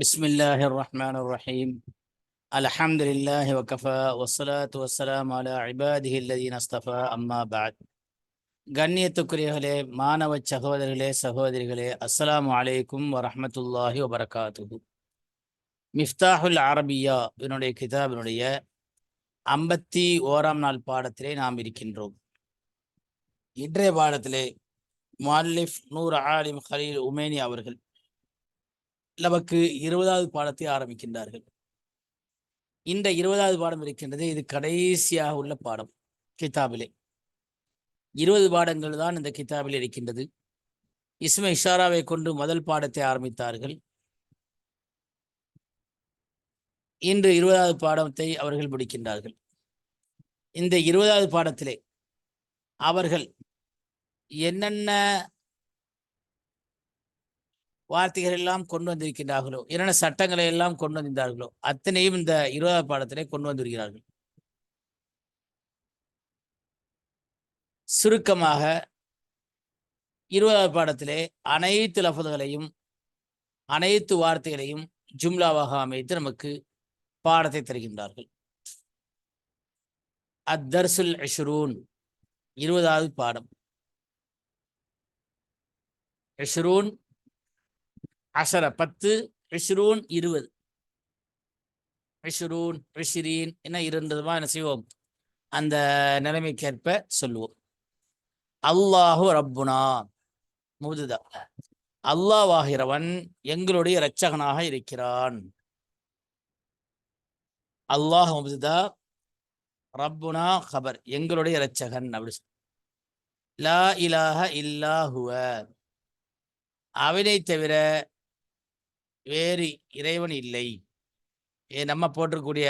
بسم الله الرحمن الرحيم الحمد لله وكفى والصلاة والسلام على عباده الذين اصطفى أما بعد கண்ணியத்துக்குரியர்களே மாணவ சகோதரர்களே சகோதரிகளே அஸ்ஸலாமு அலைக்கும் வரஹமத்துல்லாஹி வபரகாத்துஹு மிஃப்தாஹுல் அரபியா இதனுடைய கிதாபினுடைய ஐம்பத்தி ஓராம் நாள் பாடத்திலே நாம் இருக்கின்றோம் இன்றைய பாடத்திலே முல்லிஃப் நூர் ஆலிம் ஹலீல் உமேனி அவர்கள் நமக்கு இருபதாவது பாடத்தை ஆரம்பிக்கின்றார்கள். இந்த இருபதாவது பாடம் இருக்கின்றது இது கடைசியாக உள்ள பாடம் கிதாபிலே இருபது பாடங்கள் தான் இந்த கிதாபில் இருக்கின்றது. இஸ்ம இஷாராவை கொண்டு முதல் பாடத்தை ஆரம்பித்தார்கள். இன்று இருபதாவது பாடத்தை அவர்கள் முடிக்கின்றார்கள். இந்த இருபதாவது பாடத்திலே அவர்கள் என்னென்ன வார்த்தைகள் எல்லாம் கொண்டு வந்திருக்கின்றார்களோ? என்னென்ன சட்டங்களை எல்லாம் கொண்டு வந்திருந்தார்களோ? அத்தனையும் இந்த இருபதாவது பாடத்திலே கொண்டு வந்திருக்கிறார்கள். சுருக்கமாக இருபதாவது பாடத்திலே அனைத்து லஃபதுகளையும் அனைத்து வார்த்தைகளையும் ஜும்லாவாக அமைத்து நமக்கு பாடத்தை தருகின்றார்கள். அத்தர்சுல் அஷ்ரூன் இருபதாவது பாடம். அஷ்ரூன் அசர பத்து ரிஷ்ரூன் இருபது. ரிஷ்ரூன் ரிஷிரீன் என்ன இருந்ததுமா என்ன செய்வோம்? அந்த நிலைமைக்கேற்ப சொல்லுவோம். அல்லாஹு ரப்புனா. முதுதா. அல்லாவாகிறவன் எங்களுடைய இரட்சகனாக இருக்கிறான். அல்லாஹ் முதுதா. ரப்புனா ஹபர் எங்களுடைய இரட்சகன் அப்படி லா இலாஹ இல்லாஹுவ அவனை தவிர வேறு இறைவன் இல்லை. ஏ நம்ம போட்டிருக்கூடிய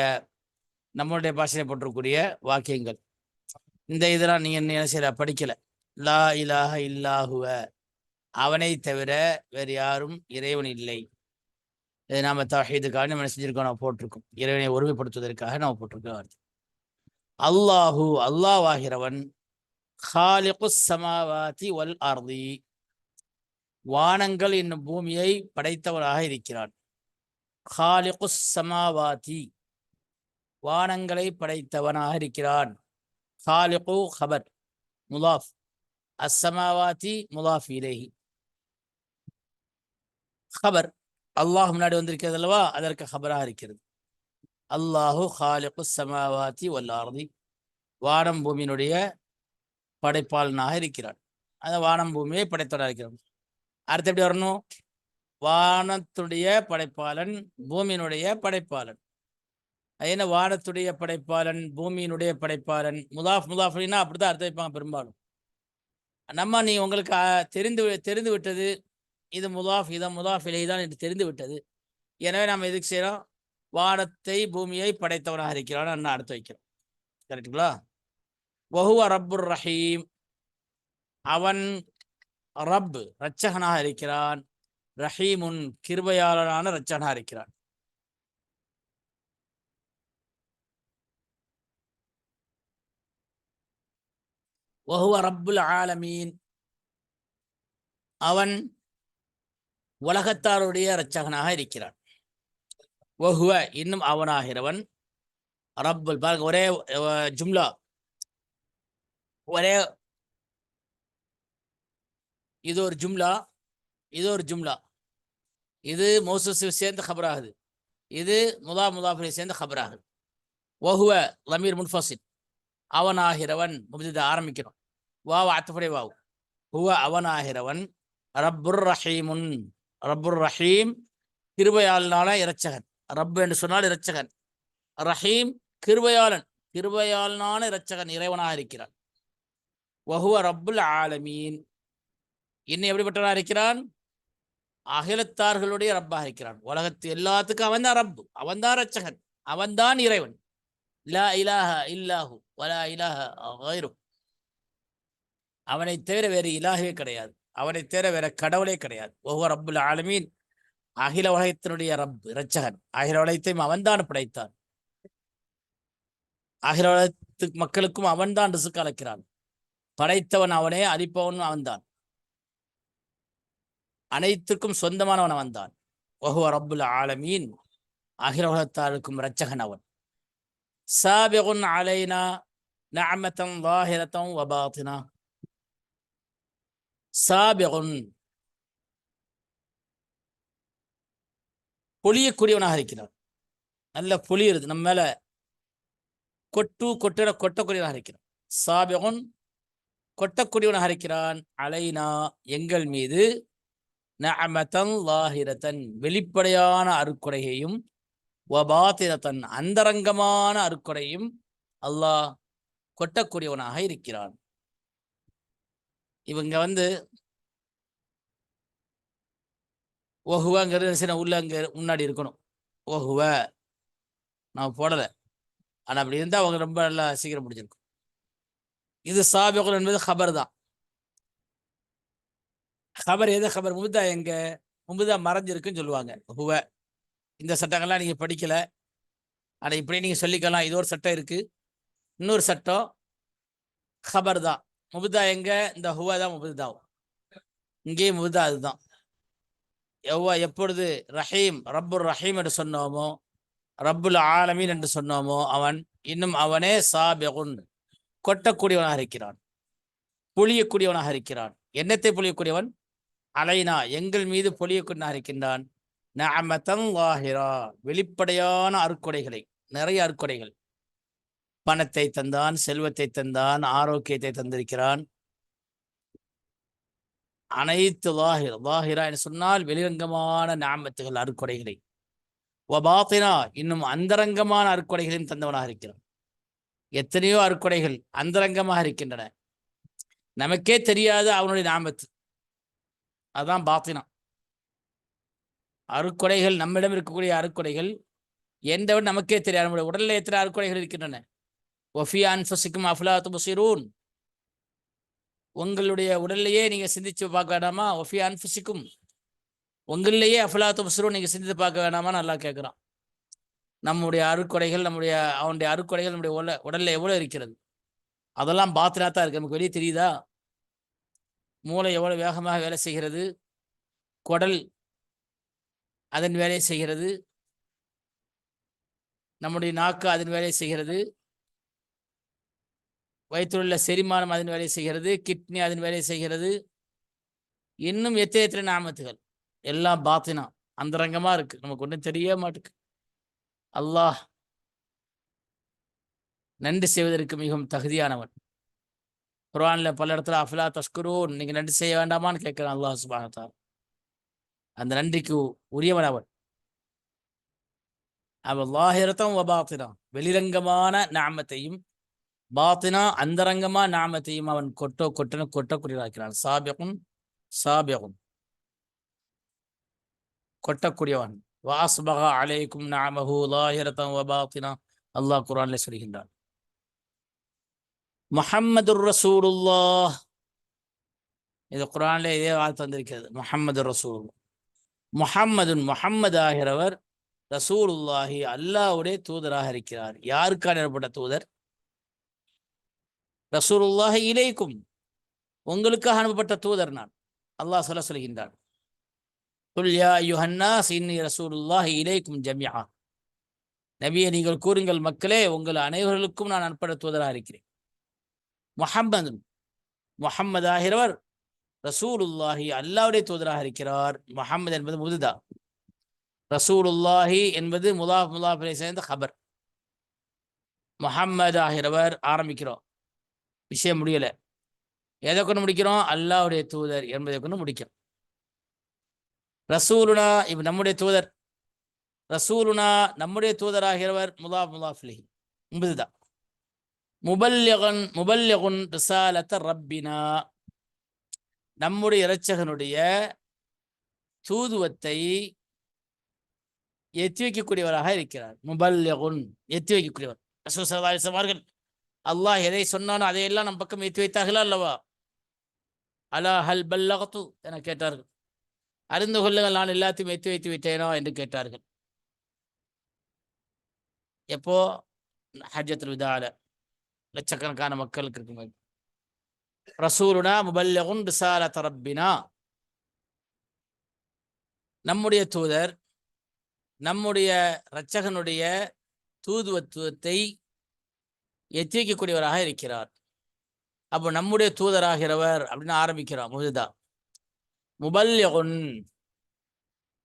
நம்மளுடைய பாஷையில் போட்டிருக்கூடிய வாக்கியங்கள். இந்த இதெல்லாம் நீங்கள் என்ன செய்யற? படிக்கலை. லா இலாக இல்லாஹுவ. அவனை தவிர வேறு யாரும் இறைவன் இல்லை. இதை நாம் தஹீதுக்காக நம்ம செஞ்சிருக்கோம்? நம்ம போட்டிருக்கோம். இறைவனை ஒருமைப்படுத்துவதற்காக நம்ம போட்டிருக்கோம். வார்த்தை அல்லாஹு ஆகிறவன் ஹாலிகுஸ் சமாவாதி ஒல் ஆர்தி வானங்கள் என்னும் பூமியை படைத்தவராக இருக்கிறான் ஹாலிகுஸ் சமாவாதி. வானங்களை படைத்தவனாக இருக்கிறான். ஹாலிகு ஹபர் முலாஃப். அஸ்ஸமாவாதி முலாஃப் இலேஹி. ஹபர் அல்லாஹ் முன்னாடி வந்திருக்கிறது அல்லவா? அதற்கு ஹபராக இருக்கிறது. அல்லாஹு ஹாலிகு சமாவாதி வல்லாரதி வானம் பூமியினுடைய படைப்பாளனாக இருக்கிறான். அந்த வானம் பூமியை படைத்தவராக இருக்கிறான். அடுத்து எப்படி வரணும்? வானத்துடைய படைப்பாளன் பூமியினுடைய படைப்பாளன். என்ன? வானத்துடைய படைப்பாளன் பூமியினுடைய படைப்பாளன். முதாஃப் முதாஃப்னா அப்படிதான் அர்த்தம் வைப்பாங்க பெரும்பாலும். நம்ம நீ உங்களுக்கு தெரிந்து தெரிந்து விட்டது இது முதாஃப் இதை முதாஃப் இலை தான் என்று தெரிந்து விட்டது. எனவே நம்ம எதுக்கு செய்கிறோம் வானத்தை பூமியை படைத்தவனாக இருக்கிறான் அண்ணா அடுத்து வைக்கிறோம். கரெக்டுங்களா வஹுவ ரப்புர் ரஹீம். அவன் ரப் ரச்சகனாக இருக்கிறான். ரஹீமுன் கிருபையாளனான ரச்சகனாக இருக்கிறான். வஹுவ ரப்புல் ஆலமீன். அவன் உலகத்தாருடைய இரட்சகனாக இருக்கிறான். வஹுவ இன்னும் அவனாகிறவன் ரப்புல் பாருங்க ஒரே ஜும்லா. ஒரே இது ஒரு ஜும்லா இது ஒரு ஜும்லா. இது மோசஸ் சேர்ந்த ஹபராகுது இது முதா முதாஃபரை சேர்ந்த ஹபராகுது வஹுவ லமீர் முன்ஃபசின் அவனாகிறவன் முதித ஆரம்பிக்கிறோம் வாவ் அத்துப்படை வாவ். ஹுவ அவனாகிறவன் ரப்புர் ரஹீமுன். ரப்புர் ரஹீம் கிருபையாளனான இரட்சகன். ரப் என்று சொன்னால் இரட்சகன். ரஹீம் கிருபையாளன். கிருபையாளனான இரட்சகன் இறைவனாக இருக்கிறான். வஹுவ ரப்புல் ஆலமீன். இன்னும் எப்படிப்பட்டவனாக இருக்கிறான்? அகிலத்தார்களுடைய ரப்பாக இருக்கிறான். உலகத்து எல்லாத்துக்கும் அவன் தான் ரப்பு. அவன் தான் ரச்சகன் அவன் தான் இறைவன். லா இலாஹ இல்லாஹு வலா இலாஹ அவனை தவிர வேறு இலாகவே கிடையாது. அவனை தவிர வேற கடவுளே கிடையாது. ஒவ்வொரு ரப்புல் ஆலமீன். அகில உலகத்தினுடைய ரப் இரட்சகன். அகில உலகத்தையும் அவன்தான் படைத்தான். அகில உலகத்து மக்களுக்கும் அவன்தான் ரிசுக்கு அழைக்கிறான் படைத்தவன் அவனே அழிப்பவனும் அவன்தான் அனைத்துக்கும் சொந்தமானவன் வந்தான் தான் ஒஹுவ ரப்புல் ஆலமீன். அகில உலகத்தாருக்கும் இரட்சகன் அவன். சாபிகுன் அலைனா நஅமத்தம் வாஹிரத்தம் வபாத்தினா. சாபிகுன். பொழியக்கூடியவனாக இருக்கிறான். நல்ல பொழியிறது நம்ம மேல கொட்டு கொட்டுற கொட்டக்கூடியவனாக இருக்கிறான். சாபிகுன் கொட்டக்கூடியவனாக இருக்கிறான். அலைனா எங்கள் மீது நஅமத்தன் லாஹிரத்தன் வெளிப்படையான அருக்குறையையும் வபாத்திரத்தன் அந்தரங்கமான அருக்குறையும் அல்லாஹ் கொட்டக்கூடியவனாக இருக்கிறான். இவங்க வந்து ஒஹுவங்கிறது சின்ன உள்ள அங்க முன்னாடி இருக்கணும். ஒகுவ நான் போடலை. ஆனா அப்படி இருந்தா அவங்க ரொம்ப நல்லா சீக்கிரம் முடிஞ்சிருக்கும். இது சாபிகுல் என்பது ஹபர் தான் ஹபர் எது ஹபர் முபுதா எங்க? முபுதா மறைஞ்சிருக்குன்னு சொல்லுவாங்க. ஹுவ. இந்த சட்டங்கள்லாம் நீங்க படிக்கல. ஆனா இப்படி நீங்க சொல்லிக்கலாம். இது ஒரு சட்டம் இருக்கு. இன்னொரு சட்டம் ஹபர் தான். முபுதா எங்க? இந்த ஹுவா தான் முபுதாவும் இங்கேயும் முபுதா அதுதான். எவ்வா எப்பொழுது ரஹீம் ரப்புர் ரஹீம் என்று சொன்னோமோ ரப்புல் ஆலமீன் என்று சொன்னோமோ அவன் இன்னும் அவனே சாபிகுன். கொட்டக்கூடியவனாக இருக்கிறான். புளியக்கூடியவனாக இருக்கிறான். என்னத்தை புளியக்கூடியவன் அலைனா எங்கள் மீது பொழியக்கூடியவனாக இருக்கின்றான் நஅமத்தன் வெளிப்படையான அறுக்குடைகளை நிறைய அறுக்குடைகள். பணத்தை தந்தான் செல்வத்தை தந்தான் ஆரோக்கியத்தை தந்திருக்கிறான். அனைத்து வாஹிர் வாஹிரா என்று சொன்னால் வெளிரங்கமான நாமத்துகள் அறுக்குடைகளை. ஒபாத்தினா இன்னும் அந்தரங்கமான அறுக்குடைகளையும் தந்தவனாக இருக்கிறான். எத்தனையோ அறுக்குடைகள் அந்தரங்கமாக இருக்கின்றன. நமக்கே தெரியாத அவனுடைய நாமத்து அதான் பாத்தினா அருக்கொடைகள் நம்மிடம் இருக்கக்கூடிய அருக்கொடைகள் விட நமக்கே தெரியாது. நம்முடைய உடலில் எத்தனை அருக்கொடைகள் இருக்கின்றன? ஒஃபியா அன்ஃபசிக்கும் அஃபுலாத்து முசிரூன் உங்களுடைய உடல்லையே நீங்கள் சிந்திச்சு பார்க்க வேண்டாமா? ஒஃபியா அன்ஃபசிக்கும் உங்களிலேயே அஃபலாத்து முசிரூன் நீங்கள் சிந்தித்து பார்க்க வேண்டாமா நல்லா கேட்குறான். நம்முடைய அருக்கொடைகள் நம்முடைய அவனுடைய அருக்கொடைகள் நம்முடைய உடல உடலில் எவ்வளோ இருக்கிறது? அதெல்லாம் பாத்தினா தான் இருக்குது நமக்கு வெளியே தெரியுதா? மூளை எவ்வளவு வேகமாக வேலை செய்கிறது? குடல் அதன் வேலையை செய்கிறது. நம்முடைய நாக்கு அதன் வேலையை செய்கிறது. வயிற்றுள்ள செரிமானம் அதன் வேலையை செய்கிறது. கிட்னி அதன் வேலையை செய்கிறது. இன்னும் எத்தனை எத்தனை நாமத்துகள்? எல்லாம் பாத்தினா அந்தரங்கமா இருக்கு. நமக்கு ஒன்றும் தெரிய மாட்டுக்கு அல்லாஹ் நன்றி செய்வதற்கு மிகவும் தகுதியானவன். குர்ஆன்ல பல இடத்துல அஃபிலா தஸ்குரு நீங்க நன்றி செய்ய வேண்டாமான்னு கேட்கிறான் அல்லாஹ் சுபானத்தா அந்த நன்றிக்கு உரியவன் அவன். அவன் லாஹிரத்தம் வபாத்தினா வெளிரங்கமான நாமத்தையும் பாத்தினா அந்தரங்கமா நாமத்தையும் அவன் கொட்டோ கொட்டன கொட்டக்கூடியதாக்கிறான் சாபியகும் சாபியகும் கொட்டக்கூடியவன். வாஸ்பகா அலைக்கும் நாமஹு லாஹிரத்தம் வபாத்தினா அல்லாஹ் குரான்ல சொல்கின்றான். முஹம்மது ரசூலுல்லா இது குரான்ல இதே வார்த்தை வந்திருக்கிறது. முஹம்மது ரசூல் முஹம்மதுன் முஹம்மது ஆகிறவர் ரசூலுல்லாஹி அல்லாவுடைய தூதராக இருக்கிறார். யாருக்கான ஏற்பட்ட தூதர்? ரசூலுல்லாஹி இலைக்கும். உங்களுக்காக அனுப்பப்பட்ட தூதர் நான். அல்லாஹ் சொல்ல சொல்கின்றான். குல் யுஹன்னாஸ் இன்னி ரசூலுல்லாஹி இலைக்கும் ஜமியா. நபியை நீங்கள் கூறுங்கள் மக்களே உங்கள் அனைவர்களுக்கும் நான் அனுப்பப்பட்ட தூதராக இருக்கிறேன். முஹம்மது முஹம்மது ஆகிறவர் ரசூலுல்லாஹி அல்லாவுடைய தூதராக இருக்கிறார். முஹம்மது என்பது முதுதா. ரசூலுல்லாஹி என்பது முதாஃப் முதாஃபிலை சேர்ந்த ஹபர் முஹம்மது ஆகிறவர் ஆரம்பிக்கிறோம். விஷயம் முடியல. எதை கொண்டு முடிக்கிறோம்? அல்லாவுடைய தூதர் என்பதை கொண்டு முடிக்கிறோம். ரசூலுனா இப்ப நம்முடைய தூதர். ரசூலுனா நம்முடைய தூதராகிறவர் முதாஃப் முதாஃபிலை என்பதுதான் முபல்யகன் முபல்யகுன் ரிசாலத்த ரப்பினா. நம்முடைய இரட்சகனுடைய தூதுவத்தை எத்தி வைக்கக்கூடியவராக இருக்கிறார். முபல்யகுன் எத்தி வைக்கக்கூடியவர். ரசூசவார்கள் அல்லாஹ் எதை சொன்னானோ அதையெல்லாம் நம் பக்கம் எத்தி வைத்தார்களா அல்லவா? அலா ஹல் பல்லகத்து என கேட்டார்கள். அறிந்து கொள்ளுங்கள் நான் எல்லாத்தையும் எத்தி வைத்து விட்டேனோ என்று கேட்டார்கள். எப்போ? ஹஜ்ஜத்துல் விதால. லட்சக்கணக்கான மக்களுக்கு இருக்கும் ரசூலுனா முபல்லகுன் ரிசால தரப்பினா நம்முடைய தூதர் நம்முடைய இரட்சகனுடைய தூதுவத்துவத்தை எத்திக்கக்கூடியவராக இருக்கிறார். அப்போ நம்முடைய தூதராகிறவர் அப்படின்னு ஆரம்பிக்கிறார் முதுதா. முபல்யகுன்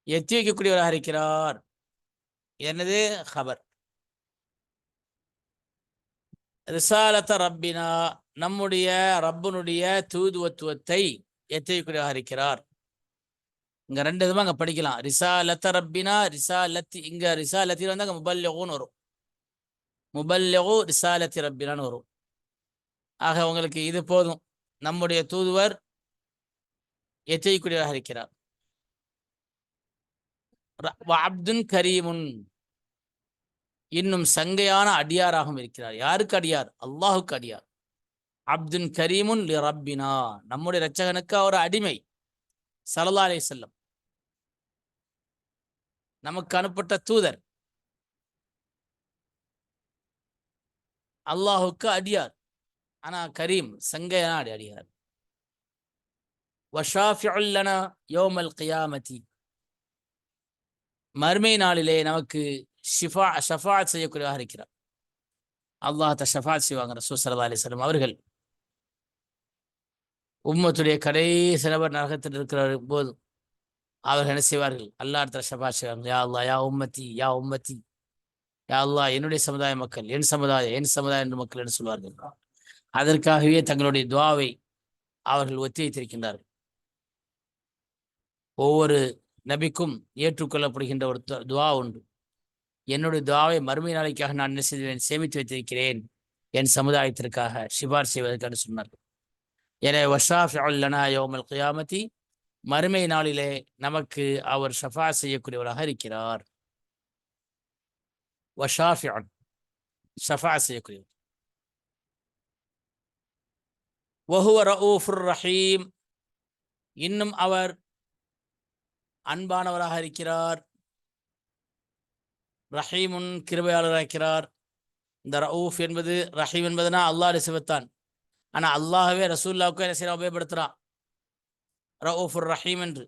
எத்தி இருக்கிறார். என்னது? ஹபர். ரிசாலத்த ரப்பினா நம்முடைய ரப்பனுடைய தூதுவத்துவத்தை எத்தி இருக்கிறார் இங்க ரெண்டு விதமா அங்க படிக்கலாம். ரிசாலத்த ரப்பினா ரிசாலத்தி இங்க ரிசாலத்தி வந்து அங்க முபல்யகுன்னு வரும். முபல்லகு ரிசாலத்தி ரப்பினான்னு வரும். ஆக உங்களுக்கு இது போதும். நம்முடைய தூதுவர் எச்சரிக்கூடியவராக இருக்கிறார் ர- அப்துன் கரீமுன். இன்னும் சங்கையான அடியாராகவும் இருக்கிறார். யாருக்கு அடியார்? அல்லாஹுக்கு அடியார். அப்துன் கரீமுன் லி ரப்பினா. நம்முடைய இரட்சகனுக்கு அவர் அடிமை. சல்லா செல்லம் நமக்கு அனுப்பட்ட தூதர். அல்லாஹுக்கு அடியார். ஆனா கரீம் சங்கையான அடி அடியார். வஷாஃபிஉல் லனா கியாமதி. மறுமை நாளிலே நமக்கு ஷிஃபா ஷஃபாத் செய்யக்கூடியவாக இருக்கிறார். அல்லாஹ் ஷஃபாத் செய்வாங்க ரசூல் ஸல்லல்லாஹு அலைஹி அவர்கள். உம்மத்துடைய கடைசி நபர் நரகத்தில் இருக்கிற போதும். அவர்கள் என்ன செய்வார்கள்? அல்லாஹ் ஷஃபாத் செய்வாங்க. யா அல்லாஹ் யா உம்மத்தி யா உம்மத்தி. யா அல்லாஹ் என்னுடைய சமுதாய மக்கள் என் சமுதாயம் என் சமுதாய மக்கள் என்று சொல்வார்கள். அதற்காகவே தங்களுடைய துவாவை அவர்கள் ஒத்தி வைத்திருக்கின்றார்கள் ஒவ்வொரு நபிக்கும் ஏற்றுக்கொள்ளப்படுகின்ற ஒரு து- துவா உண்டு. என்னுடைய துவாவை மறுமை நாளைக்காக நான் என்ன செய்வேன்? சேமித்து வைத்திருக்கிறேன் என் சமுதாயத்திற்காக சிபார் செய்வதற்காக சொன்னார். எனவே வஷாஃப் அல்லனா யோமல் கியாமதி மறுமை நாளிலே நமக்கு அவர் ஷஃபா செய்யக்கூடியவராக இருக்கிறார். வஷாஃபிஅன் ஷஃபா செய்யக்கூடியவர். வஹுவ ரഊஃபுர் ரஹீம். இன்னும் அவர் அன்பானவராக இருக்கிறார். ரஹீமுன் கிருபையாளராக்கிறார். இந்த ரவுஃப் என்பது ரஹீம் என்பதுனா அல்லாஹ் ரிசுவத்தான். ஆனால் அல்லாஹவே ரசூல்லாவுக்கும் என்ன செய்யறா உபயோகப்படுத்துகிறான் ரவுஃபுர் ரஹீம் என்று.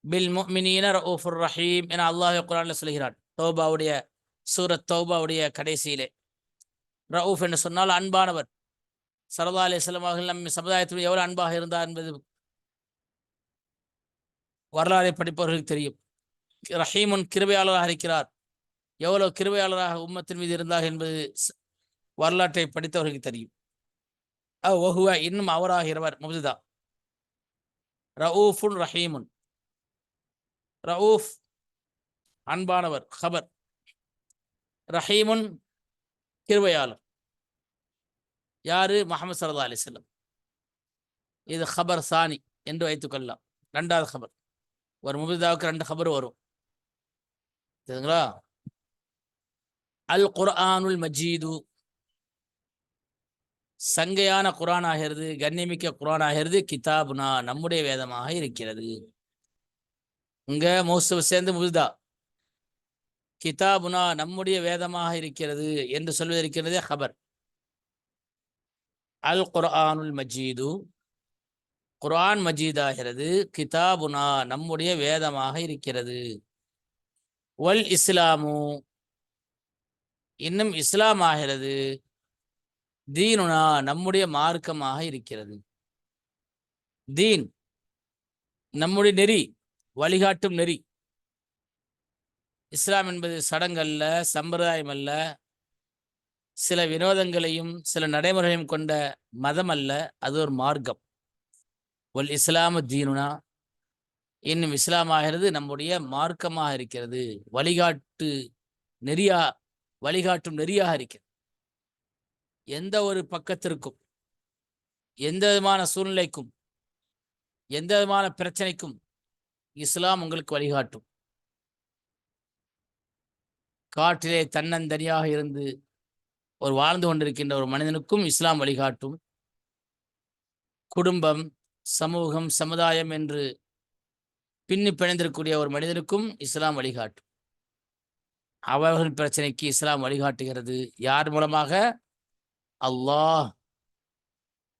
பில் முக்மினீன ரவுஃபுர் ரஹீம் என அல்லாஹ் குரானில் சொல்கிறான். தௌபாவுடைய சூரத் தௌபாவுடைய கடைசியிலே. ரவுஃப் என்று சொன்னால் அன்பானவர். சரதா அலிஸ்லாம் அவர்கள் நம்ம சமுதாயத்தில் எவ்வளோ அன்பாக இருந்தார் என்பது வரலாறை படிப்பவர்களுக்கு தெரியும். ரஹீமுன் கிருபையாளராக இருக்கிறார். எவ்வளவு கிருபையாளராக உம்மத்தின் மீது இருந்தார் என்பது வரலாற்றை படித்தவர்களுக்கு தெரியும். அஹ் இன்னும் அவராகிறவர் முப்துதா. ரவுஃபுன் ரஹீமுன். ரவுஃப் அன்பானவர் ஹபர். ரஹீமுன் கிருபையாளர். யாரு? முஹம்மது சல்லா அலிஸ்லம் இது ஹபர் சானி என்று வைத்துக்கொள்ளலாம் ரெண்டாவது ஹபர். ஒரு முபுதாவுக்கு ரெண்டு ஹபர் வரும். சரிங்களா அல் குர்ஆனுல் மஜீது. சங்கையான குரான் ஆகிறது கண்ணியமிக்க குரான் ஆகிறது கிதாபுனா நம்முடைய வேதமாக இருக்கிறது. இங்க மோசு சேர்ந்து முபிதா கிதாபுனா நம்முடைய வேதமாக இருக்கிறது என்று சொல்வதற்கிறதே ஹபர். அல் குர்ஆனுல் மஜீது. குரான் மஜீதாகிறது கிதாபுனா நம்முடைய வேதமாக இருக்கிறது. வல் இஸ்லாமு. இன்னும் இஸ்லாம் ஆகிறது தீனுனா நம்முடைய மார்க்கமாக இருக்கிறது. தீன் நம்முடைய நெறி வழிகாட்டும் நெறி. இஸ்லாம் என்பது சடங்கல்ல சம்பிரதாயம் அல்ல சில வினோதங்களையும் சில நடைமுறையும் கொண்ட மதம் அல்ல அது ஒரு மார்க்கம். ஒல் இஸ்லாமு தீனுனா இன்னும் இஸ்லாம் ஆகிறது நம்முடைய மார்க்கமாக இருக்கிறது. வழிகாட்டு நெறியா வழிகாட்டும் நெறியாக இருக்கிறது. எந்த ஒரு பக்கத்திற்கும் எந்த விதமான சூழ்நிலைக்கும் எந்த விதமான பிரச்சனைக்கும் இஸ்லாம் உங்களுக்கு வழிகாட்டும். காட்டிலே தன்னந்தனியாக இருந்து ஒரு வாழ்ந்து கொண்டிருக்கின்ற ஒரு மனிதனுக்கும் இஸ்லாம் வழிகாட்டும். குடும்பம் சமூகம் சமுதாயம் என்று பின்னி பிணைந்திருக்கக்கூடிய ஒரு மனிதனுக்கும் இஸ்லாம் வழிகாட்டும். அவர்கள் பிரச்சனைக்கு இஸ்லாம் வழிகாட்டுகிறது. யார் மூலமாக? அல்லாஹ்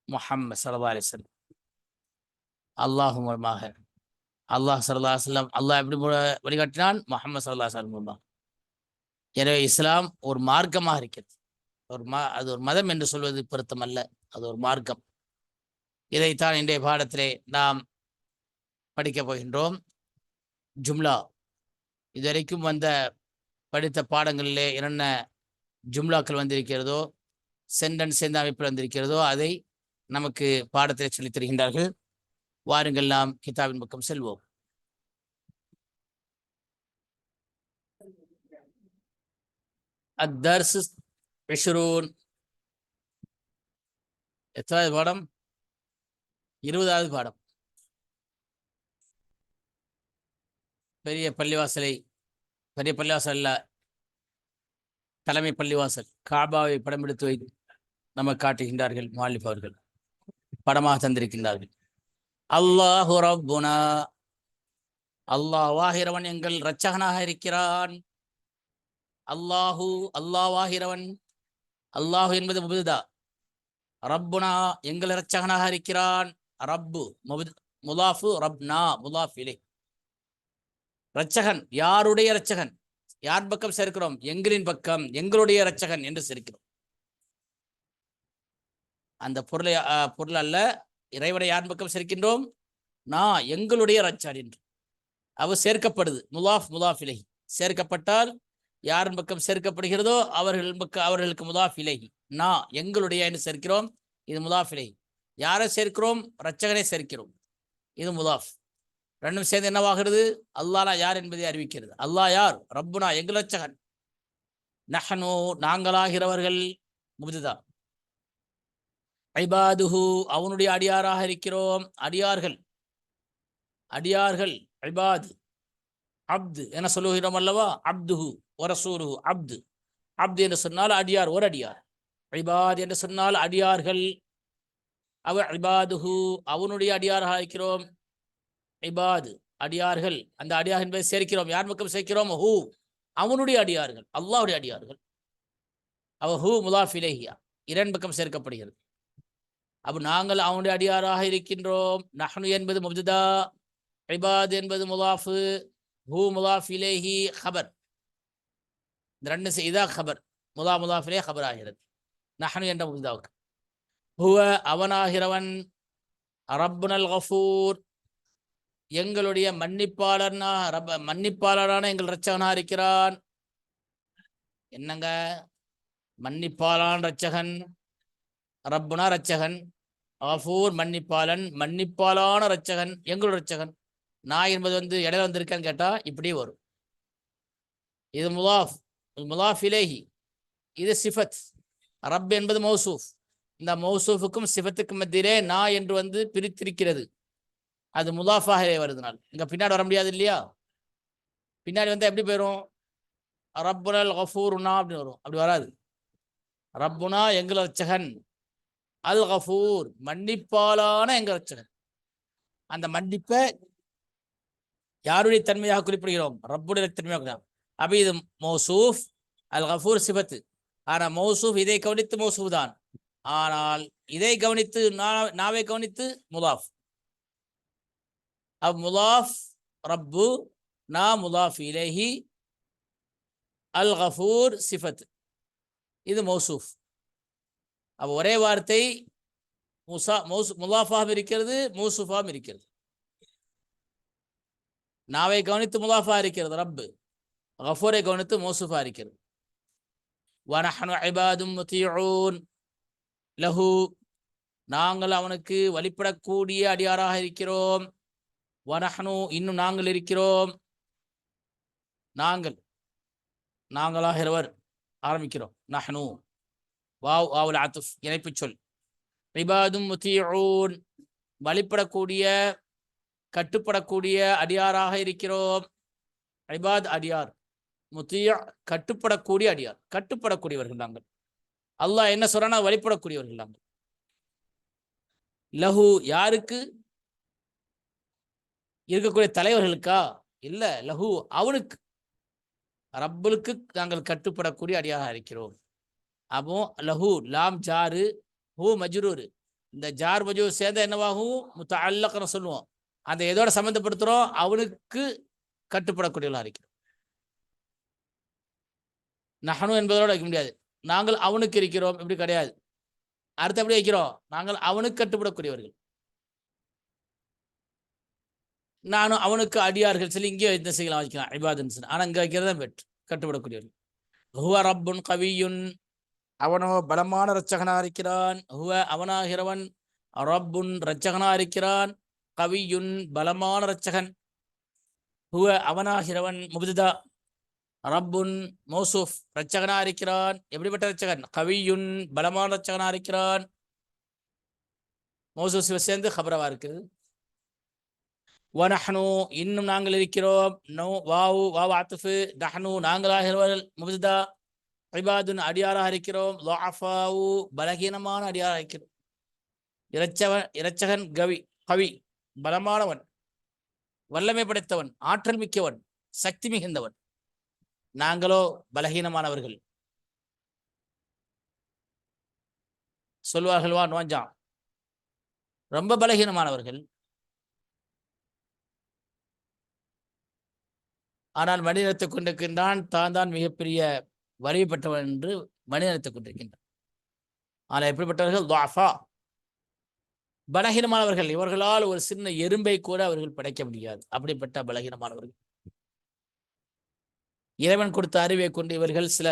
முஹம்மது சல்லா அலிஸ்லம் அல்லாஹ் மூலமாக. அல்லாஹ் சல்லா சொல்லம் அல்லாஹ் எப்படி வழிகாட்டினான்? முகமது சல்லா சொல்லம் மூலமாக. எனவே இஸ்லாம் ஒரு மார்க்கமாக இருக்கிறது. ஒரு மா அது ஒரு மதம் என்று சொல்வது பொருத்தம் அல்ல அது ஒரு மார்க்கம். இதைத்தான் இன்றைய பாடத்திலே நாம் படிக்கப் போகின்றோம். ஜும்லா. இதுவரைக்கும் வந்த படித்த பாடங்களிலே என்னென்ன ஜும்லாக்கள் வந்திருக்கிறதோ சென்டென்ஸ் எந்த அமைப்பில் வந்திருக்கிறதோ அதை நமக்கு பாடத்தில் சொல்லித் தருகின்றார்கள். வாருங்கள் நாம் கிதாபின் பக்கம் செல்வோம். அத்தர்ஸ் இஷ்ரூன் எத்தனாவது பாடம்? இருபதாவது பாடம். பெரிய பள்ளிவாசலை பெரிய பள்ளிவாசல் அல்ல தலைமை பள்ளிவாசல் காபாவை படம் எடுத்து வை நமக்கு காட்டுகின்றார்கள் மாலிப் அவர்கள். படமாக தந்திருக்கின்றார்கள். அல்லாஹு ரப்புனா. அல்லாஹ்வாகிறவன் எங்கள் இரட்சகனாக இருக்கிறான். அல்லாஹு அல்லாஹ்வாகிறவன் அல்லாஹு என்பது முபுதா. ரப்புனா எங்கள் இரட்சகனாக இருக்கிறான். ரப்பு முபுத் முலாஃபு ரப்னா. முலாஃபிலே இரட்சகன் யாருடைய இரட்சகன்? யார் பக்கம் சேர்க்கிறோம்? எங்களின் பக்கம் எங்களுடைய இரட்சகன் என்று சேர்க்கிறோம். அந்த பொருளை அஹ், பொருள் அல்ல இறைவனை யார் பக்கம் சேர்க்கின்றோம்? நான் எங்களுடைய ரச்சான் என்று. அவர் சேர்க்கப்படுது முலாஃப் முலாஃப் இலகி சேர்க்கப்பட்டால் யாரின் பக்கம் சேர்க்கப்படுகிறதோ அவர்கள் பக்கம் அவர்களுக்கு முலாஃப் இலகி நான் எங்களுடைய என்று சேர்க்கிறோம் இது முலாஃப் இலகி யாரை சேர்க்கிறோம்? ரச்சகனை சேர்க்கிறோம். இது முலாஃப் ரெண்டும் சேர்ந்து என்னவாகிறது? அல்லாஹ் யார் என்பதை அறிவிக்கிறது. அல்லாஹ் யார்? ரப்புனா எங்கள் ரச்சகன் நாங்களாகிறவர்கள் முபுதுதா ஐபாதுஹு அவனுடைய அடியாராக இருக்கிறோம். அடியார்கள். அடியார்கள் ஐபாது. அப்து என சொல்லுகிறோம் அல்லவா? அப்துஹு ஒரசூருஹு அப்து. அப்து என்று சொன்னால் அடியார் ஒரு அடியார். ஐபாத் என்று சொன்னால் அடியார்கள். அவ ஐபாதுஹு அவனுடைய அடியாராக இருக்கிறோம். இபாது அடியார்கள். அந்த அடியார் என்பதை சேர்க்கிறோம். யார் பக்கம் சேர்க்கிறோம்? ஹூ. அவனுடைய அடியார்கள். அல்லாவுடைய அடியார்கள். அவ ஹூ முலாஃபிலேஹியா இரண் பக்கம் சேர்க்கப்படுகிறது. அப்போ நாங்கள் அவனுடைய அடியாராக இருக்கின்றோம். நஹ்னு என்பது முப்ததா இபாத் என்பது முலாஃபு ஹூ முலாஃப் இலேஹி ஹபர். இந்த ரெண்டு செ- இதா ஹபர். முலா முலாஃபிலே ஹபர் ஆகிறது நஹ்னு என்ற முப்தாவுக்கு ஹுவ அவனாகிறவன். ரப்புனல் கஃபூர். எங்களுடைய மன்னிப்பாளர்னா ரப மன்னிப்பாளரான எங்கள் ரச்சகனா இருக்கிறான். என்னங்க? மன்னிப்பாளான் ரச்சகன் ரப்புனா ரச்சகன் ஆஃபூர் மன்னிப்பாளன் மன்னிப்பாலான ரச்சகன் எங்களோட ரச்சகன் நான் என்பது வந்து இடையில வந்திருக்கான்னு கேட்டா இப்படி வரும். இது முலாஃப் முலாஃப் இலேஹி. இது சிஃபத். ரப் என்பது மௌசூஃப். இந்த மௌசூஃபுக்கும் சிஃபத்துக்கும் மத்தியிலே நான் என்று வந்து பிரித்திருக்கிறது. அது முலாஃபாக வருதுனால். இங்கே பின்னாடி வர முடியாது இல்லையா? பின்னாடி வந்தால் எப்படி போயிடும் ரப்புனல் கஃபூருனா அப்படின்னு வரும். அப்படி வராது. ரப்புனா எங்கள் ரச்சகன் அல் கஃபூர் மன்னிப்பாலான எங்கள் ரச்சகன் அந்த மன்னிப்பை யாருடைய தன்மையாக குறிப்பிடுகிறோம்? ரப்புடைய தன்மையாக அப்போ இது மௌசூஃப் அல் கஃபூர் சிபத்து. ஆனால் மௌசூஃப் இதை கவனித்து மௌசூஃப் தான். ஆனால் இதை கவனித்து நா- நாவை கவனித்து முலாஃப் அப் முலாஃப் ரப்பு நா முலாஃப் இலேஹி அல் கஃபூர் சிஃபத். இது மௌசூஃப். அப்போ ஒரே வார்த்தை முசா மௌசு முலாஃபாகவும் இருக்கிறது மௌசூஃபாகவும் இருக்கிறது. நாவை கவனித்து முலாஃபா இருக்கிறது ரப்பு. கஃபூரை கவனித்து மௌசூஃபா இருக்கிறது. வனஹனு ஐபாதும் முத்தியூன் லஹு நாங்கள் அவனுக்கு வழிபடக்கூடிய அடியாராக இருக்கிறோம். வனஹனு இன்னும் நாங்கள் இருக்கிறோம். நாங்கள் நாங்களாகிறவர் ஆரம்பிக்கிறோம். நஹ்னு. வாவ் ஆவுல் ஆத்துஃப் இணைப்பு சொல். ரிபாதும் முத்தியூன் வழிபடக்கூடிய கட்டுப்படக்கூடிய அடியாராக இருக்கிறோம். ரிபாத் அடியார் முத்தியா கட்டுப்படக்கூடிய அடியார். கட்டுப்படக்கூடியவர்கள் நாங்கள். அல்லாஹ் என்ன சொல்றானா வழிபடக்கூடியவர்கள் நாங்கள். லஹு யாருக்கு? இருக்கக்கூடிய தலைவர்களுக்கா? இல்ல லஹு அவனுக்கு. ரப்பலுக்கு நாங்கள் கட்டுப்படக்கூடிய அடியாக இருக்கிறோம். அப்போ லஹு லாம் ஜாரு ஹூ மஜ்ரூர். இந்த ஜார் மஜூர் சேர்ந்த என்னவாகும்? முத்தல்லக்கன்னு சொல்லுவோம். அந்த எதோட சம்மந்தப்படுத்துறோம் அவனுக்கு கட்டுப்படக்கூடியவர்களாக இருக்கிறோம். நகனும் என்பதோட வைக்க முடியாது. நாங்கள் அவனுக்கு இருக்கிறோம். இப்படி கிடையாது. அடுத்தபடி எப்படி வைக்கிறோம்? நாங்கள் அவனுக்கு கட்டுப்படக்கூடியவர்கள். நானும் அவனுக்கு அடியார்கள் சொல்லி இங்கே இந்த செய்யலாம்? வைக்கலாம். இபாதன் ஆனால் இங்கே வைக்கிறது தான் பெற்று கட்டுப்படக்கூடியவர்கள். ஹுவ ரப்புன் கவியுன். அவனோ பலமான இரட்சகனா இருக்கிறான். ஹுவ அவனாகிறவன் ரப்புன் இரட்சகனா இருக்கிறான். கவியுன் பலமான இரட்சகன். ஹுவ அவனாகிறவன் முபுதா ரப்புன் மோசூஃப் இரட்சகனா இருக்கிறான். எப்படிப்பட்ட இரட்சகன்? கவியுன் பலமான இரட்சகனா இருக்கிறான். மோசூஸ் சேர்ந்து ஹபரவா இருக்குது. வனஹ்னு இன்னும் நாங்கள் இருக்கிறோம். நோ வாவு வா வாத்துஃபு தஹ்னு நாங்களாகிறவர்கள் முபுதா ஐபாதுன் அடியாராக இருக்கிறோம். லாஃபாவு பலகீனமான அடியாராக இருக்கிறோம். இரச்சவன் இரச்சகன் கவி கவி பலமானவன் வல்லமை படைத்தவன் ஆற்றல் மிக்கவன் சக்தி மிகுந்தவன். நாங்களோ பலகீனமானவர்கள். சொல்வார்கள் வா நோஞ்சா ரொம்ப பலகீனமானவர்கள். ஆனால் மனிதத்தை கொண்டிருக்கின்றான் தான் தான் மிகப்பெரிய வலிமை பெற்றவன் என்று மனிதத்தை கொண்டிருக்கின்றான். ஆனால் எப்படிப்பட்டவர்கள்? துவாஃபா பலகீனமானவர்கள். இவர்களால் ஒரு சின்ன எறும்பை கூட அவர்கள் படைக்க முடியாது. அப்படிப்பட்ட பலகீனமானவர்கள். இறைவன் கொடுத்த அறிவை கொண்டு இவர்கள் சில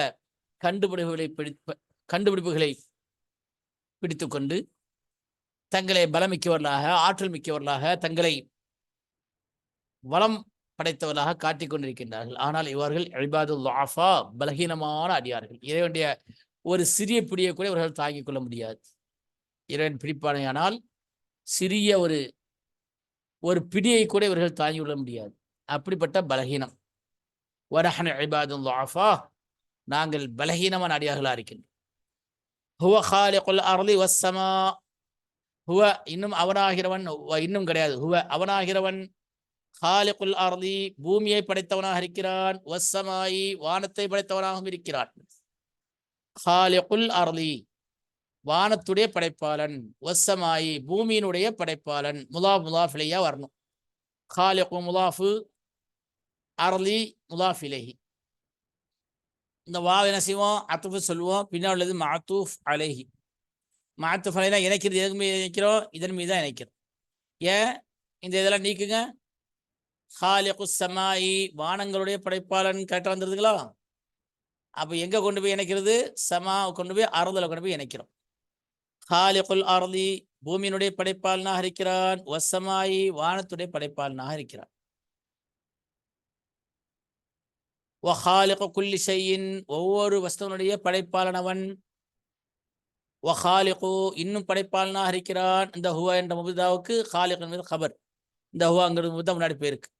கண்டுபிடிப்புகளை பிடிப்ப கண்டுபிடிப்புகளை பிடித்து கொண்டு தங்களை பலமிக்கவர்களாக ஆற்றல் மிக்கவர்களாக தங்களை வளம் படைத்தவர்களாக காட்டிக் கொண்டிருக்கின்றார்கள் ஆனால் இவர்கள் இபாதுல் ஆஃபா பலகீனமான அடியார்கள். இறைவனுடைய ஒரு சிறிய பிடியை கூட இவர்கள் தாங்கிக் கொள்ள முடியாது. இறைவன் பிடிப்பானையானால் சிறிய ஒரு ஒரு பிடியை கூட இவர்கள் தாங்கி கொள்ள முடியாது. அப்படிப்பட்ட பலகீனம். வரஹன் இபாதுல் ஆஃபா நாங்கள் பலகீனமான அடியார்களாக இருக்கின்றோம். ஹுவ ஹாலிகுல் அர்லி வஸ்ஸமா ஹுவ இன்னும் அவனாகிறவன் இன்னும் கிடையாது. ஹுவ அவனாகிறவன் ஹாலிகுல் அர்லி பூமியை படைத்தவனாக இருக்கிறான். வசமாயி வானத்தை படைத்தவனாகவும் இருக்கிறான். ஹாலிகுல் அர்லி வானத்துடைய படைப்பாளன். வசமாயி பூமியினுடைய படைப்பாளன். முலா முலாஃபிலையா வரணும். ஹாலிகு முலாஃபு அர்லி முலாஃபிலேஹி. இந்த வா என்ன செய்வோம்? அத்துஃபு சொல்லுவோம். பின்னால் உள்ளது மாத்தூஃப் அலேஹி. மாத்துஃப் அலைனா இணைக்கிறது எதுக்கு மீது இணைக்கிறோம்? இதன் மீது தான் இணைக்கிறோம். ஏன்? இந்த இதெல்லாம் நீக்குங்க. ஹாலிகு சமாயி வானங்களுடைய படைப்பாளன் கரெக்டாக வந்துருதுங்களா அப்போ எங்கே கொண்டு போய் இணைக்கிறது? சமா கொண்டு போய் அறுதலை கொண்டு போய் இணைக்கிறோம். ஹாலிகுல் அறுதி பூமியினுடைய படைப்பாளனாக இருக்கிறான். வசமாயி வானத்துடைய படைப்பாளனாக இருக்கிறான். குல்லி செய்யின் ஒவ்வொரு வஸ்துவனுடைய படைப்பாளனவன். ஒஹாலிகோ இன்னும் படைப்பாளனாக இருக்கிறான். இந்த ஹுவா என்ற முபுதாவுக்கு ஹாலிக் என்பது ஹபர் இந்த ஹுவாங்கிறது முபுதா முன்னாடி போயிருக்கு.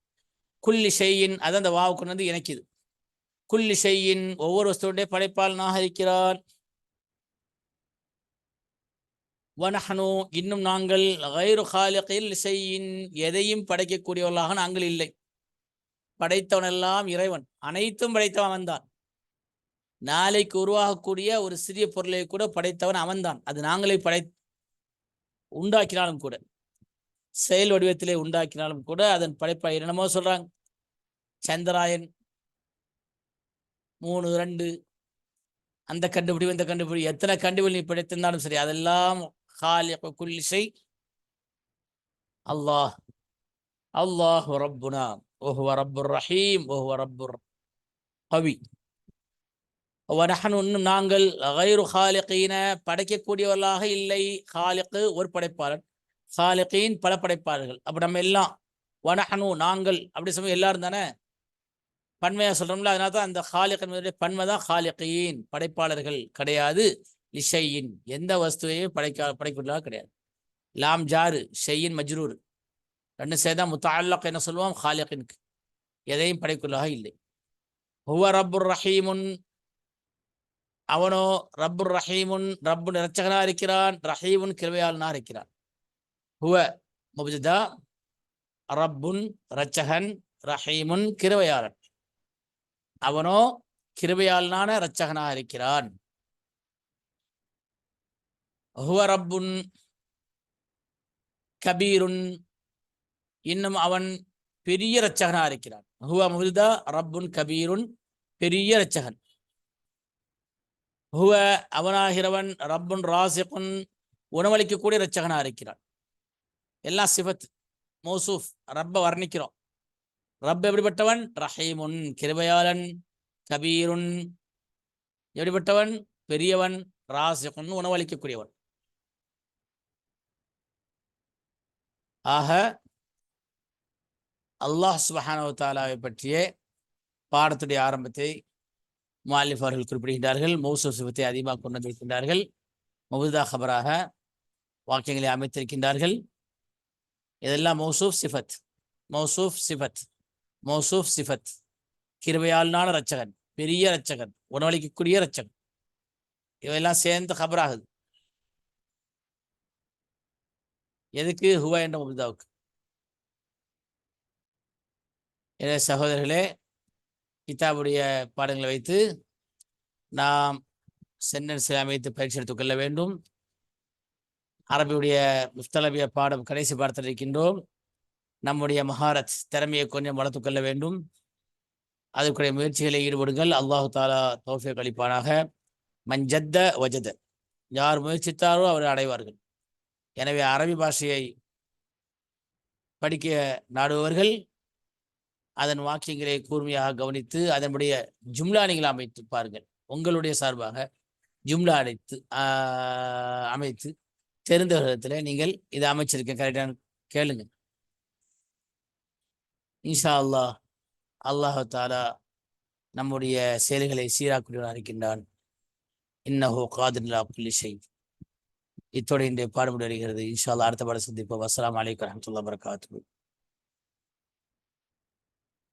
குல்லி ஷெய்யின் அது அந்த வாவு கொண்டு வந்து இணைக்குது. குல்லி ஷெய்யின் ஒவ்வொரு வஸ்துடைய படைப்பாளனாக இருக்கிறார் வனஹனு இன்னும் நாங்கள் கைரு ஹாலிகில் செய்யின் எதையும் படைக்கக்கூடியவர்களாக நாங்கள் இல்லை. படைத்தவனெல்லாம் இறைவன். அனைத்தும் படைத்தவன் அவன்தான். நாளைக்கு உருவாகக்கூடிய ஒரு சிறிய பொருளை கூட படைத்தவன் அவன்தான். அது நாங்களே படை உண்டாக்கினாலும் கூட. செயல் வடிவத்திலே உண்டாக்கினாலும் கூட அதன் படைப்பா என்னமோ சொல்றாங்க. சந்திராயன் மூணு ரெண்டு. அந்த கண்டுபிடி இந்த கண்டுபிடி. எத்தனை கண்டுபிடி நீ படைத்திருந்தாலும் சரி அதெல்லாம் குல்லிசை அல்லாஹ் அல்லாஹ் ரப்புனா. ஓஹுவ ரப்புர் ரஹீம் ஓஹுவ ரப்புர் கவி. இன்னும் நாங்கள் ஹைரு ஹாலிகீன படைக்கக்கூடியவர்களாக இல்லை. ஹாலிக்கு ஒரு படைப்பாளன் சாலிகீன் பல படைப்பாளர்கள். அப்போ நம்ம எல்லாம் வனஹனு நாங்கள் அப்படி சமயம் எல்லாரும் தானே? பன்மையாக சொல்கிறோம்ல அதனால தான் அந்த ஹாலிகனுடைய பன்மை தான் ஹாலிகீன் படைப்பாளர்கள் கிடையாது. லிஷையின் எந்த வஸ்துவையும் படைக்க படைக்குள்ளதாக கிடையாது. லாம் ஜாரு ஷெய்யின் மஜ்ரூர். ரெண்டு சேதா முத்தாலக் என்ன சொல்லுவோம் ஹாலிகின்க்கு. எதையும் படைக்குள்ளாக இல்லை. ஹுவ ரப்புர் ரஹீமுன் அவனோ ரப்புர் ரஹீமுன் ரப்பு ரச்சகனா இருக்கிறான் ரஹீமுன் கிருவையாளனா இருக்கிறான். ஹுவ முப்தா ரப்புன் ரச்சகன் ரஹீமுன் கிருவையாளன் அவனோ கிருவையாளனான இரட்சகனாக இருக்கிறான். ஹுவ ரப்புன் கபீருன் இன்னும் அவன் பெரிய இரட்சகனா இருக்கிறான். ஹுவ முல்தா ரப்புன் கபீருன் பெரிய இரட்சகன். ஹுவ அவனாகிறவன் ரப்புன் ராசிகுன் உணவளிக்கக்கூடிய இரட்சகனா இருக்கிறான். எல்லாம் சிபத் மௌசூஃப் ரப்ப வர்ணிக்கிறோம். ரப் எப்படிப்பட்டவன்? ரஹீமுன் கிருபையாளன் கபீருன். எப்படிப்பட்டவன்? பெரியவன் ராசிகுன் உணவளிக்கக்கூடியவன். ஆக அல்லாஹ் சுபஹானவ தாலாவை பற்றிய பாடத்துடைய ஆரம்பத்தை முஅல்லிஃப் அவர்கள் குறிப்பிடுகின்றார்கள். மௌசூஃப் சிவத்தை அதிகமாக கொண்டு வந்திருக்கின்றார்கள். மவுதா ஹபராக வாக்கியங்களை அமைத்திருக்கின்றார்கள். இதெல்லாம் மௌசூஃப் சிஃபத். மௌசூஃப் சிஃபத். மௌசூஃப் சிஃபத். கிருபையாளனான ரச்சகன் பெரிய ரச்சகன் உணவளிக்கக்கூடிய ரச்சகன் இவையெல்லாம் சேர்ந்து ஹபராகுது எதுக்கு ஹுவா என்ற முபிதாவுக்கு? எனவே சகோதரர்களே கிதாபுடைய பாடங்களை வைத்து நாம் சென்டென்ஸை அமைத்து பயிற்சி எடுத்துக்கொள்ள வேண்டும். அரபியுடைய முஸ்தலபிய பாடம் கடைசி பாடத்தில் இருக்கின்றோம். நம்முடைய மகாரத் திறமையை கொஞ்சம் வளர்த்து கொள்ள வேண்டும். அதுக்குரிய முயற்சிகளை ஈடுபடுங்கள். அல்லாஹு தாலா தௌஃபிக் கழிப்பானாக மஞ்சத்த வஜத. யார் முயற்சித்தாரோ அவர் அடைவார்கள். எனவே அரபி பாஷையை படிக்க நாடுபவர்கள் அதன் வாக்கியங்களை கூர்மையாக கவனித்து அதனுடைய ஜும்லா நீங்கள் அமைத்து பாருங்கள் உங்களுடைய சார்பாக ஜும்லா அடைத்து ஆஹ், அமைத்து தெரிந்த விதத்தில் நீங்கள் இதை அமைச்சிருக்கேன் கரெக்டான கேளுங்க. இன்ஷா அல்லாஹ் அல்லாஹு தாலா நம்முடைய செயல்களை சீராக்குடன் இருக்கின்றான். இன்னஹோ காதில்லா புலிசை இத்தோடு இன்றைய பாடுபடி வருகிறது. இன்ஷா அல்லா அடுத்த பாட சந்திப்போம். அஸ்லாம் வலைக்கம் வரமத்துல்லா வரகாத்து